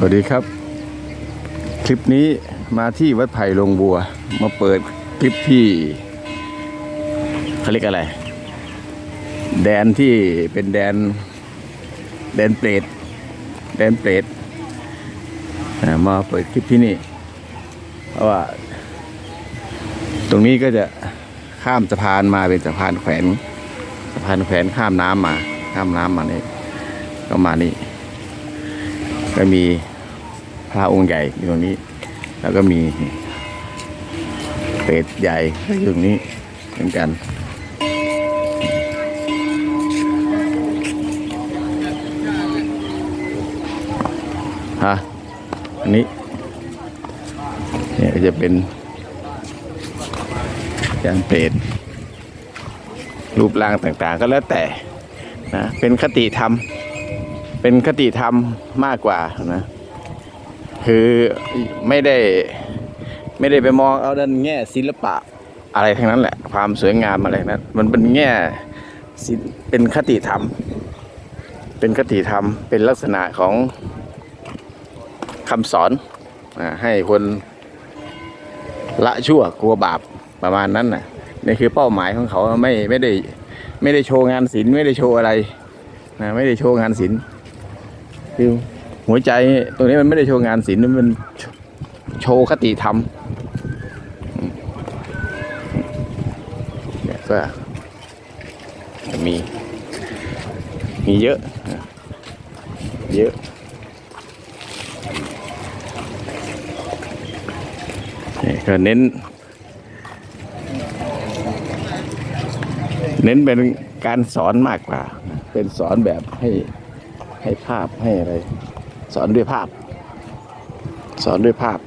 สวัสดีครับ คลิปนี้มาที่วัดไผ่ลงบัว มาเปิดคลิปที่เขาเรียกอะไร แดนที่เป็นแดน แดนเปรตแดนเปรตมาเปิดคลิปที่นี่ เพราะว่า ตรงนี้ก็จะข้ามสะพานมาเป็นสะพานแขวนสะพานแขวนข้ามน้ำมา ข้ามน้ำมานี่ก็มานี่ ก็มีพระองค์ใหญ่อยู่ตรงนี้ แล้วก็มีเปรตใหญ่อยู่ตรงนี้เหมือนกันฮะอันนี้เนี่ยจะเป็นจานเปรตรูปร่างต่างๆ ก็แล้วแต่นะเป็นคติธรรม เป็นคติธรรมมากกว่านะ คือไม่ได้ไม่ได้ไปมองเอาด้านแง่ศิลปะอะไรทั้งนั้นแหละ ความสวยงามอะไรนั้นมันเป็นแง่ศิลเป็นคติธรรม เป็นคติธรรมเป็นลักษณะของคำสอนอให้คนละชั่วกลัวบาปประมาณนั้นน่ะนี่คือเป้าหมายของเขาไม่ไม่ได้ไม่ได้โชว์งานศิลป์ไม่ได้โชว์อะไรนะไม่ได้โชว์งานศิลป์ คือหัวใจตัวนี้มันไม่ได้โชว์งานศิลป์มัน โชว์คติธรรมเนี่ยก็มี มีเยอะ เยอะนี่ก็เน้น เน้นเป็นการสอนมากกว่า เป็นสอนแบบให้ ให้ภาพให้อะไร สอนด้วยภาพ สอนด้วยภาพ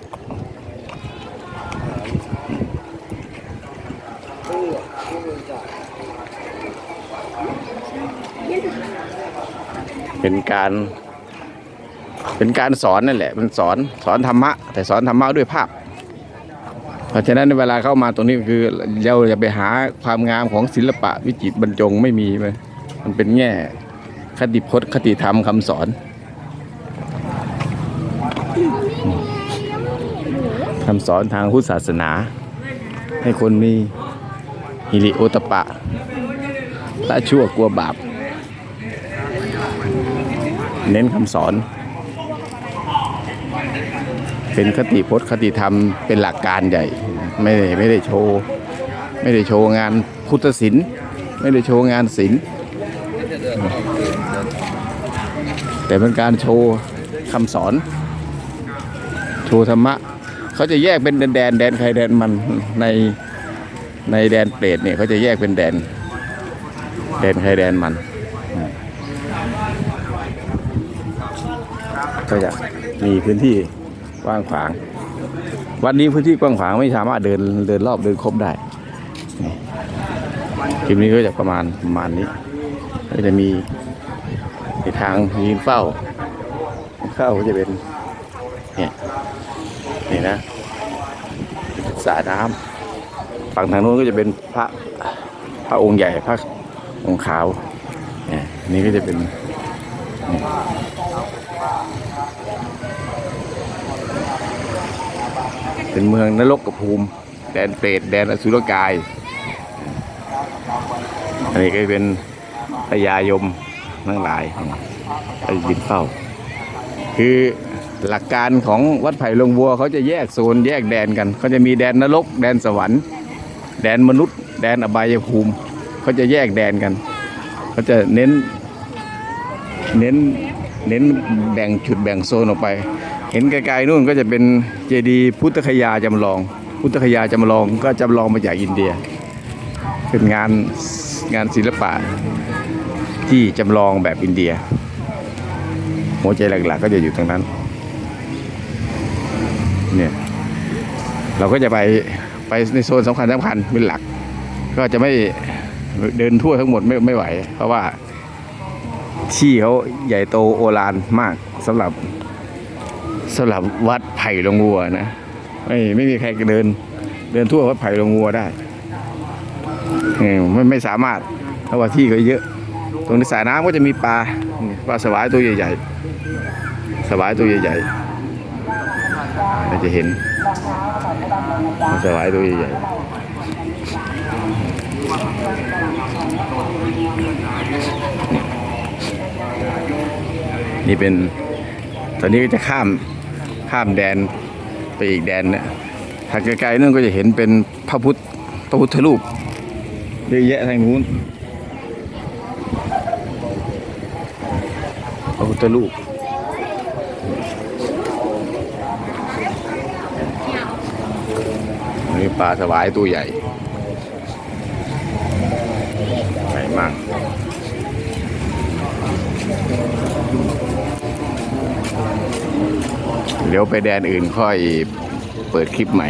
เป็นการเป็นการสอนนั่นแหละ มันสอนสอนธรรมะ แต่สอนธรรมะด้วยภาพ เพราะฉะนั้นเวลาเข้ามาตรงนี้คือเราจะไปหาความงามของศิลปะวิจิตรบรรจงไม่มีมันมันเป็นแง่ คติพจน์คติธรรมคำสอน คำสอนทางพุทธศาสนา ให้คนมีฮิริโอตปะละชั่วกลัวบาป เน้นคำสอน เป็นคติพจน์คติธรรมเป็นหลักการใหญ่ ไม่ได้ไม่ได้โชว์ ไม่ได้โชว์งานพุทธศิลป์ไม่ได้โชว์งานศิลป์ แต่เป็นการโชว์คำสอน โชว์ธรรมะ เขาจะแยกเป็นแดนแดนแดนใครแดนมันในในแดนเปรตเนี่ยเขาจะแยกเป็นแดน แดนใครแดนมันก็จะมีพื้นที่กว้างขวาง วันนี้พื้นที่กว้างขวางไม่สามารถเดินเดินรอบเดินครบได้นี่คลิปนี้ก็จะประมาณประมาณนี้ก็จะมี ในทางยืนเฝ้า เข้าก็จะเป็นเนี่ยนี่นะสระน้ำฝั่งทางโน้นก็จะเป็นพระพระองค์ใหญ่พระองค์ขาวเนี่ยนี่ก็จะเป็นเป็นเมืองนรกกบภูมิ แดนเปรตแดนอสุรกาย อันนี้ก็เป็นพญายม ทั้งหลายไปยืนเฝ้า คือหลักการของวัดไผ่ลงบัวเขาจะแยกโซนแยกแดนกันเขาจะมีแดนนรก แดนสวรรค์ แดนมนุษย์ แดนอบายภูมิเขาจะแยกแดนกันเขาจะเน้นเน้นเน้นแบ่งจุดแบ่งโซนออกไป เห็นไกลๆนู่นก็จะเป็นเจดีย์พุทธคยาจำลอง พุทธคยาจำลองก็จำลองมาจากอินเดีย เป็นงานงานศิลปะ ที่จำลองแบบอินเดีย หัวใจหลักๆ ก็จะอยู่ตรงนั้นเนี่ยเราก็จะไปไปในโซนสำคัญสำคัญเป็นหลัก ก็จะไม่เดินทั่วทั้งหมดไม่ไม่ไหว เพราะว่าที่เขาใหญ่โตโอฬารมากสำหรับสำหรับวัดไผ่ลงวัวนะไม่ไม่มีใครเดิน เดินทั่ววัดไผ่ลงวัวได้ไม่ไม่สามารถเพราะว่าที่เขาเยอะ ตรงในสระน้ำก็จะมีปลาปลาสวายตัวใหญ่ๆสวายตัวใหญ่ๆเราจะเห็นปลาสวายตัวใหญ่ๆนี่เป็นตอนนี้ก็จะข้ามข้ามแดนไปอีกแดนเนี่ยทาไกลๆนั่นก็จะเห็นเป็นพระพุทธพระพุทธรูปเยอะแยะทางนู้น ระพุทธรูปนี่ปลาสวายตัวใหญ่ ใหญ่มากเดี๋ยวไปแดนอื่นค่อยเปิดคลิปใหม่